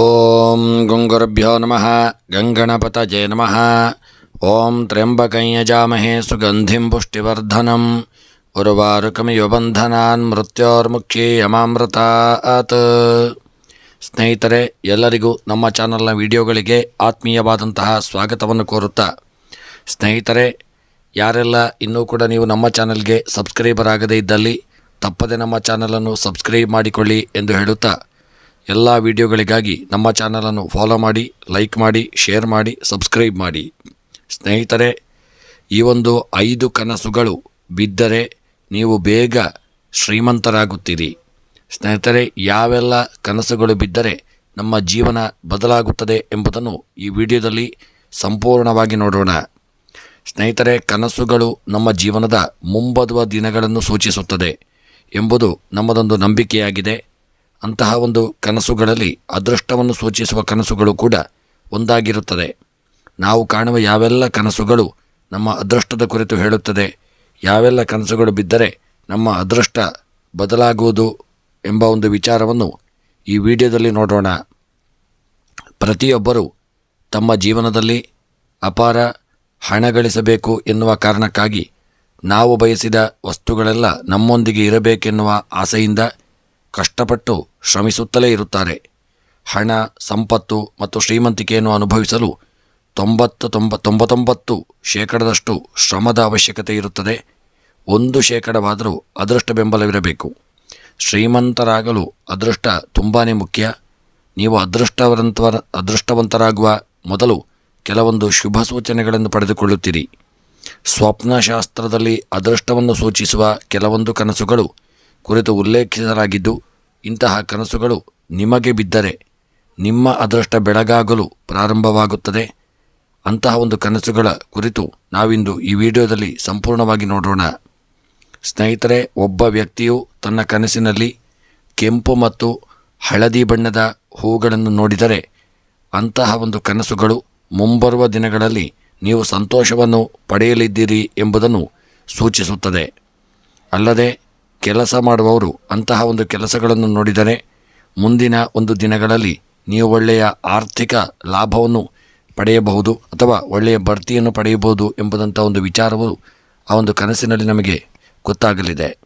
ಓಂ ಗುಂಗುರುಭ್ಯೋ ನಮಃ ಗಂಗಣಪತಜೇ ನಮಃ ಓಂ ತ್ರ್ಯಂಬಕಂಯಜಾಮಹೇ ಸುಗಂಧಿಂ ಪುಷ್ಟಿವರ್ಧನಂ ಉರುವಾರುಕಮಿಯುಬಂಧನಾನ್ ಬಂಧನಾನ್ ಮೃತ್ಯೋರ್ಮುಕ್ಷಿ ಯಮಾಮೃತಾತ್ ಸ್ನೇಹಿತರೆ, ಎಲ್ಲರಿಗೂ ನಮ್ಮ ಚಾನಲ್ನ ವಿಡಿಯೋಗಳಿಗೆ ಆತ್ಮೀಯವಾದಂತಹ ಸ್ವಾಗತವನ್ನು ಕೋರುತ್ತಾ, ಸ್ನೇಹಿತರೆ, ಯಾರೆಲ್ಲ ಇನ್ನೂ ಕೂಡ ನೀವು ನಮ್ಮ ಚಾನಲ್ಗೆ ಸಬ್ಸ್ಕ್ರೈಬರ್ ಆಗದೇ ಇದ್ದಲ್ಲಿ, ತಪ್ಪದೆ ನಮ್ಮ ಚಾನಲನ್ನು ಸಬ್ಸ್ಕ್ರೈಬ್ ಮಾಡಿಕೊಳ್ಳಿ ಎಂದು ಹೇಳುತ್ತಾ ಎಲ್ಲ ವಿಡಿಯೋಗಳಿಗಾಗಿ ನಮ್ಮ ಚಾನಲನ್ನು ಫಾಲೋ ಮಾಡಿ ಲೈಕ್ ಮಾಡಿ ಶೇರ್ ಮಾಡಿ ಸಬ್ಸ್ಕ್ರೈಬ್ ಮಾಡಿ. ಸ್ನೇಹಿತರೆ, ಈ ಒಂದು ಐದು ಕನಸುಗಳು ಬಿದ್ದರೆ ನೀವು ಬೇಗ ಶ್ರೀಮಂತರಾಗುತ್ತೀರಿ. ಸ್ನೇಹಿತರೆ, ಯಾವೆಲ್ಲ ಕನಸುಗಳು ಬಿದ್ದರೆ ನಮ್ಮ ಜೀವನ ಬದಲಾಗುತ್ತದೆ ಎಂಬುದನ್ನು ಈ ವಿಡಿಯೋದಲ್ಲಿ ಸಂಪೂರ್ಣವಾಗಿ ನೋಡೋಣ. ಸ್ನೇಹಿತರೆ, ಕನಸುಗಳು ನಮ್ಮ ಜೀವನದ ಮುಂಬದುವ ದಿನಗಳನ್ನು ಸೂಚಿಸುತ್ತದೆ ಎಂಬುದು ನಮ್ಮದೊಂದು ನಂಬಿಕೆಯಾಗಿದೆ. ಅಂತಹ ಒಂದು ಕನಸುಗಳಲ್ಲಿ ಅದೃಷ್ಟವನ್ನು ಸೂಚಿಸುವ ಕನಸುಗಳು ಕೂಡ ಒಂದಾಗಿರುತ್ತದೆ. ನಾವು ಕಾಣುವ ಯಾವೆಲ್ಲ ಕನಸುಗಳು ನಮ್ಮ ಅದೃಷ್ಟದ ಕುರಿತು ಹೇಳುತ್ತದೆ, ಯಾವೆಲ್ಲ ಕನಸುಗಳು ಬಿದ್ದರೆ ನಮ್ಮ ಅದೃಷ್ಟ ಬದಲಾಗುವುದು ಎಂಬ ಒಂದು ವಿಚಾರವನ್ನು ಈ ವಿಡಿಯೋದಲ್ಲಿ ನೋಡೋಣ. ಪ್ರತಿಯೊಬ್ಬರು ತಮ್ಮ ಜೀವನದಲ್ಲಿ ಅಪಾರ ಹಣ ಗಳಿಸಬೇಕು ಎನ್ನುವ ಕಾರಣಕ್ಕಾಗಿ ನಾವು ಬಯಸಿದ ವಸ್ತುಗಳೆಲ್ಲ ನಮ್ಮೊಂದಿಗೆ ಇರಬೇಕೆನ್ನುವ ಆಸೆಯಿಂದ ಕಷ್ಟಪಟ್ಟು ಶ್ರಮಿಸುತ್ತಲೇ ಇರುತ್ತಾರೆ. ಹಣ, ಸಂಪತ್ತು ಮತ್ತು ಶ್ರೀಮಂತಿಕೆಯನ್ನು ಅನುಭವಿಸಲು ತೊಂಬತ್ತು ತೊಂಬ, ತೊಂಬತ್ತೊಂಬತ್ತು ಶೇಕಡದಷ್ಟು ಶ್ರಮದ ಅವಶ್ಯಕತೆ ಇರುತ್ತದೆ. ಒಂದು ಶೇಕಡವಾದರೂ ಅದೃಷ್ಟ ಬೆಂಬಲವಿರಬೇಕು. ಶ್ರೀಮಂತರಾಗಲು ಅದೃಷ್ಟ ತುಂಬಾ ಮುಖ್ಯ. ನೀವು ಅದೃಷ್ಟವಂತರ ಅದೃಷ್ಟವಂತರಾಗುವ ಮೊದಲು ಕೆಲವೊಂದು ಶುಭ ಸೂಚನೆಗಳನ್ನು ಪಡೆದುಕೊಳ್ಳುತ್ತೀರಿ. ಸ್ವಪ್ನಶಾಸ್ತ್ರದಲ್ಲಿ ಅದೃಷ್ಟವನ್ನು ಸೂಚಿಸುವ ಕೆಲವೊಂದು ಕನಸುಗಳು ಕುರಿತು ಉಲ್ಲೇಖಿಸಲಾಗಿದ್ದು ಇಂತಹ ಕನಸುಗಳು ನಿಮಗೆ ಬಿದ್ದರೆ ನಿಮ್ಮ ಅದೃಷ್ಟ ಬೆಳಗಾಗಲು ಪ್ರಾರಂಭವಾಗುತ್ತದೆ. ಅಂತಹ ಒಂದು ಕನಸುಗಳ ಕುರಿತು ನಾವಿಂದು ಈ ವಿಡಿಯೋದಲ್ಲಿ ಸಂಪೂರ್ಣವಾಗಿ ನೋಡೋಣ. ಸ್ನೇಹಿತರೆ, ಒಬ್ಬ ವ್ಯಕ್ತಿಯು ತನ್ನ ಕನಸಿನಲ್ಲಿ ಕೆಂಪು ಮತ್ತು ಹಳದಿ ಬಣ್ಣದ ಹೂಗಳನ್ನು ನೋಡಿದರೆ, ಅಂತಹ ಒಂದು ಕನಸುಗಳು ಮುಂಬರುವ ದಿನಗಳಲ್ಲಿ ನೀವು ಸಂತೋಷವನ್ನು ಪಡೆಯಲಿದ್ದೀರಿ ಎಂಬುದನ್ನು ಸೂಚಿಸುತ್ತದೆ. ಅಲ್ಲದೆ ಕೆಲಸ ಮಾಡುವವರು ಅಂತಹ ಒಂದು ಕೆಲಸಗಳನ್ನು ನೋಡಿದರೆ ಮುಂದಿನ ಒಂದು ದಿನಗಳಲ್ಲಿ ನೀವು ಒಳ್ಳೆಯ ಆರ್ಥಿಕ ಲಾಭವನ್ನು ಪಡೆಯಬಹುದು ಅಥವಾ ಒಳ್ಳೆಯ ಬಡ್ತಿಯನ್ನು ಪಡೆಯಬಹುದು ಎಂಬುದಂಥ ಒಂದು ವಿಚಾರವು ಆ ಒಂದು ಕನಸಿನಲ್ಲಿ ನಮಗೆ ಗೊತ್ತಾಗಲಿದೆ.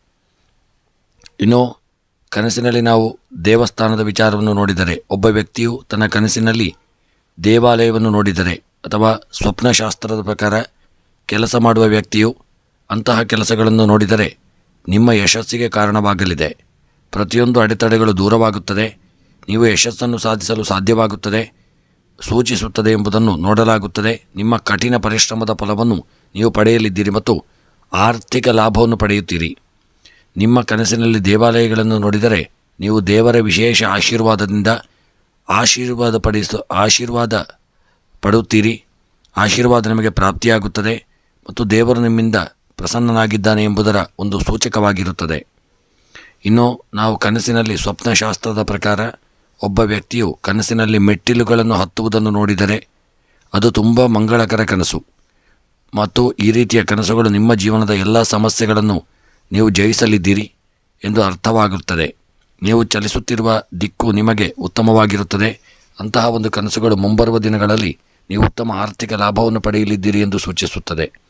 ಇನ್ನು ಕನಸಿನಲ್ಲಿ ನಾವು ದೇವಸ್ಥಾನದ ವಿಚಾರವನ್ನು ನೋಡಿದರೆ ಒಬ್ಬ ವ್ಯಕ್ತಿಯು ತನ್ನ ಕನಸಿನಲ್ಲಿ ದೇವಾಲಯವನ್ನು ನೋಡಿದರೆ ಅಥವಾ ಸ್ವಪ್ನಶಾಸ್ತ್ರದ ಪ್ರಕಾರ ಕೆಲಸ ಮಾಡುವ ವ್ಯಕ್ತಿಯು ಅಂತಹ ಕೆಲಸಗಳನ್ನು ನೋಡಿದರೆ ನಿಮ್ಮ ಯಶಸ್ಸಿಗೆ ಕಾರಣವಾಗಲಿದೆ. ಪ್ರತಿಯೊಂದು ಅಡೆತಡೆಗಳು ದೂರವಾಗುತ್ತದೆ. ನೀವು ಯಶಸ್ಸನ್ನು ಸಾಧಿಸಲು ಸಾಧ್ಯವಾಗುತ್ತದೆ. ಸೂಚಿಸುತ್ತದೆ ಎಂಬುದನ್ನು ನೋಡಲಾಗುತ್ತದೆ. ನಿಮ್ಮ ಕಠಿಣ ಪರಿಶ್ರಮದ ಫಲವನ್ನು ನೀವು ಪಡೆಯಲಿದ್ದೀರಿ ಮತ್ತು ಆರ್ಥಿಕ ಲಾಭವನ್ನು ಪಡೆಯುತ್ತೀರಿ. ನಿಮ್ಮ ಕನಸಿನಲ್ಲಿ ದೇವಾಲಯಗಳನ್ನು ನೋಡಿದರೆ ನೀವು ದೇವರ ವಿಶೇಷ ಆಶೀರ್ವಾದದಿಂದ ಆಶೀರ್ವಾದ ಪಡಿಸ, ಆಶೀರ್ವಾದ ಪಡುತ್ತೀರಿ. ಆಶೀರ್ವಾದ ನಿಮಗೆ ಪ್ರಾಪ್ತಿಯಾಗುತ್ತದೆ ಮತ್ತು ದೇವರು ನಿಮ್ಮಿಂದ ಪ್ರಸನ್ನನಾಗಿದ್ದಾನೆ ಎಂಬುದರ ಒಂದು ಸೂಚಕವಾಗಿರುತ್ತದೆ. ಇನ್ನು ನಾವು ಕನಸಿನಲ್ಲಿ ಸ್ವಪ್ನಶಾಸ್ತ್ರದ ಪ್ರಕಾರ ಒಬ್ಬ ವ್ಯಕ್ತಿಯು ಕನಸಿನಲ್ಲಿ ಮೆಟ್ಟಿಲುಗಳನ್ನು ಹತ್ತುವುದನ್ನು ನೋಡಿದರೆ ಅದು ತುಂಬ ಮಂಗಳಕರ ಕನಸು. ಮತ್ತು ಈ ರೀತಿಯ ಕನಸುಗಳು ನಿಮ್ಮ ಜೀವನದ ಎಲ್ಲ ಸಮಸ್ಯೆಗಳನ್ನು ನೀವು ಜಯಿಸಲಿದ್ದೀರಿ ಎಂದು ಅರ್ಥವಾಗುತ್ತದೆ. ನೀವು ಚಲಿಸುತ್ತಿರುವ ದಿಕ್ಕು ನಿಮಗೆ ಉತ್ತಮವಾಗಿರುತ್ತದೆ. ಅಂತಹ ಒಂದು ಕನಸುಗಳು ಮುಂಬರುವ ದಿನಗಳಲ್ಲಿ ನೀವು ಉತ್ತಮ ಆರ್ಥಿಕ ಲಾಭವನ್ನು ಪಡೆಯಲಿದ್ದೀರಿ ಎಂದು ಸೂಚಿಸುತ್ತದೆ.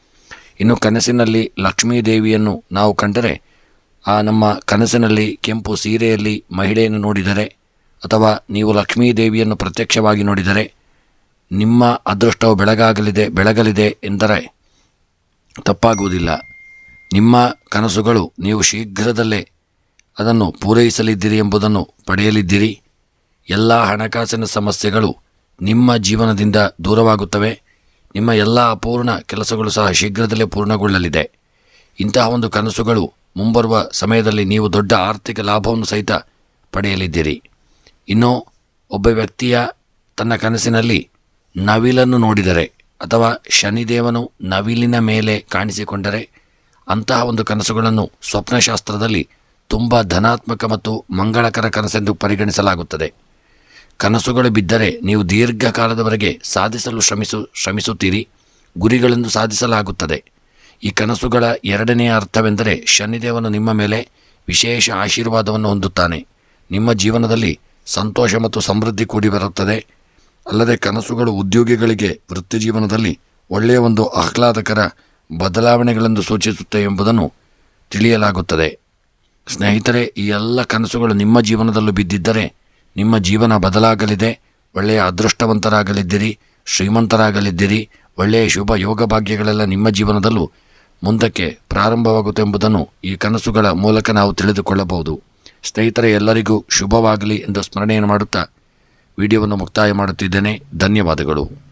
ಇನ್ನು ಕನಸಿನಲ್ಲಿ ಲಕ್ಷ್ಮೀ ದೇವಿಯನ್ನು ನಾವು ಕಂಡರೆ, ಆ ನಮ್ಮ ಕನಸಿನಲ್ಲಿ ಕೆಂಪು ಸೀರೆಯಲ್ಲಿ ಮಹಿಳೆಯನ್ನು ನೋಡಿದರೆ, ಅಥವಾ ನೀವು ಲಕ್ಷ್ಮೀ ದೇವಿಯನ್ನು ಪ್ರತ್ಯಕ್ಷವಾಗಿ ನೋಡಿದರೆ, ನಿಮ್ಮ ಅದೃಷ್ಟವು ಬೆಳಗಾಗಲಿದೆ, ಬೆಳಗಲಿದೆ ಎಂದರೆ ತಪ್ಪಾಗುವುದಿಲ್ಲ. ನಿಮ್ಮ ಕನಸುಗಳು ನೀವು ಶೀಘ್ರದಲ್ಲೇ ಅದನ್ನು ಪೂರೈಸಲಿದ್ದೀರಿ ಎಂಬುದನ್ನು ಪಡೆಯಲಿದ್ದೀರಿ. ಎಲ್ಲ ಹಣಕಾಸಿನ ಸಮಸ್ಯೆಗಳು ನಿಮ್ಮ ಜೀವನದಿಂದ ದೂರವಾಗುತ್ತವೆ. ನಿಮ್ಮ ಎಲ್ಲ ಅಪೂರ್ಣ ಕೆಲಸಗಳು ಸಹ ಶೀಘ್ರದಲ್ಲೇ ಪೂರ್ಣಗೊಳ್ಳಲಿದೆ. ಇಂತಹ ಒಂದು ಕನಸುಗಳು ಮುಂಬರುವ ಸಮಯದಲ್ಲಿ ನೀವು ದೊಡ್ಡ ಆರ್ಥಿಕ ಲಾಭವನ್ನು ಸಹಿತ ಪಡೆಯಲಿದ್ದೀರಿ. ಇನ್ನು ಒಬ್ಬ ವ್ಯಕ್ತಿಯ ತನ್ನ ಕನಸಿನಲ್ಲಿ ನವಿಲನ್ನು ನೋಡಿದರೆ ಅಥವಾ ಶನಿದೇವನು ನವಿಲಿನ ಮೇಲೆ ಕಾಣಿಸಿಕೊಂಡರೆ ಅಂತಹ ಒಂದು ಕನಸುಗಳನ್ನು ಸ್ವಪ್ನಶಾಸ್ತ್ರದಲ್ಲಿ ತುಂಬ ಧನಾತ್ಮಕ ಮತ್ತು ಮಂಗಳಕರ ಕನಸೆಂದು ಪರಿಗಣಿಸಲಾಗುತ್ತದೆ. ಕನಸುಗಳು ಬಿದ್ದರೆ ನೀವು ದೀರ್ಘಕಾಲದವರೆಗೆ ಸಾಧಿಸಲು ಶ್ರಮಿಸು, ಶ್ರಮಿಸುತ್ತೀರಿ ಗುರಿಗಳನ್ನು ಸಾಧಿಸಲಾಗುತ್ತದೆ. ಈ ಕನಸುಗಳ ಎರಡನೆಯ ಅರ್ಥವೆಂದರೆ ಶನಿದೇವನು ನಿಮ್ಮ ಮೇಲೆ ವಿಶೇಷ ಆಶೀರ್ವಾದವನ್ನು ಹೊಂದುತ್ತಾನೆ. ನಿಮ್ಮ ಜೀವನದಲ್ಲಿ ಸಂತೋಷ ಮತ್ತು ಸಮೃದ್ಧಿ ಕೂಡಿ ಬರುತ್ತದೆ. ಅಲ್ಲದೆ ಕನಸುಗಳು ಉದ್ಯೋಗಿಗಳಿಗೆ ವೃತ್ತಿ ಜೀವನದಲ್ಲಿ ಒಳ್ಳೆಯ ಒಂದು ಆಹ್ಲಾದಕರ ಬದಲಾವಣೆಗಳನ್ನು ಸೂಚಿಸುತ್ತೆ ಎಂಬುದನ್ನು ತಿಳಿಯಲಾಗುತ್ತದೆ. ಸ್ನೇಹಿತರೆ, ಈ ಎಲ್ಲ ಕನಸುಗಳು ನಿಮ್ಮ ಜೀವನದಲ್ಲೂ ಬಿದ್ದಿದ್ದರೆ ನಿಮ್ಮ ಜೀವನ ಬದಲಾಗಲಿದೆ, ಒಳ್ಳೆಯ ಅದೃಷ್ಟವಂತರಾಗಲಿದ್ದೀರಿ, ಶ್ರೀಮಂತರಾಗಲಿದ್ದೀರಿ, ಒಳ್ಳೆಯ ಶುಭ ಯೋಗ ಭಾಗ್ಯಗಳೆಲ್ಲ ನಿಮ್ಮ ಜೀವನದಲ್ಲೂ ಮುಂದಕ್ಕೆ ಪ್ರಾರಂಭವಾಗುತ್ತೆ ಎಂಬುದನ್ನು ಈ ಕನಸುಗಳ ಮೂಲಕ ನಾವು ತಿಳಿದುಕೊಳ್ಳಬಹುದು. ಸ್ನೇಹಿತರೆ, ಎಲ್ಲರಿಗೂ ಶುಭವಾಗಲಿ ಎಂದು ಸ್ಮರಣೆಯನ್ನು ಮಾಡುತ್ತಾ ವಿಡಿಯೋವನ್ನು ಮುಕ್ತಾಯ ಮಾಡುತ್ತಿದ್ದೇನೆ. ಧನ್ಯವಾದಗಳು.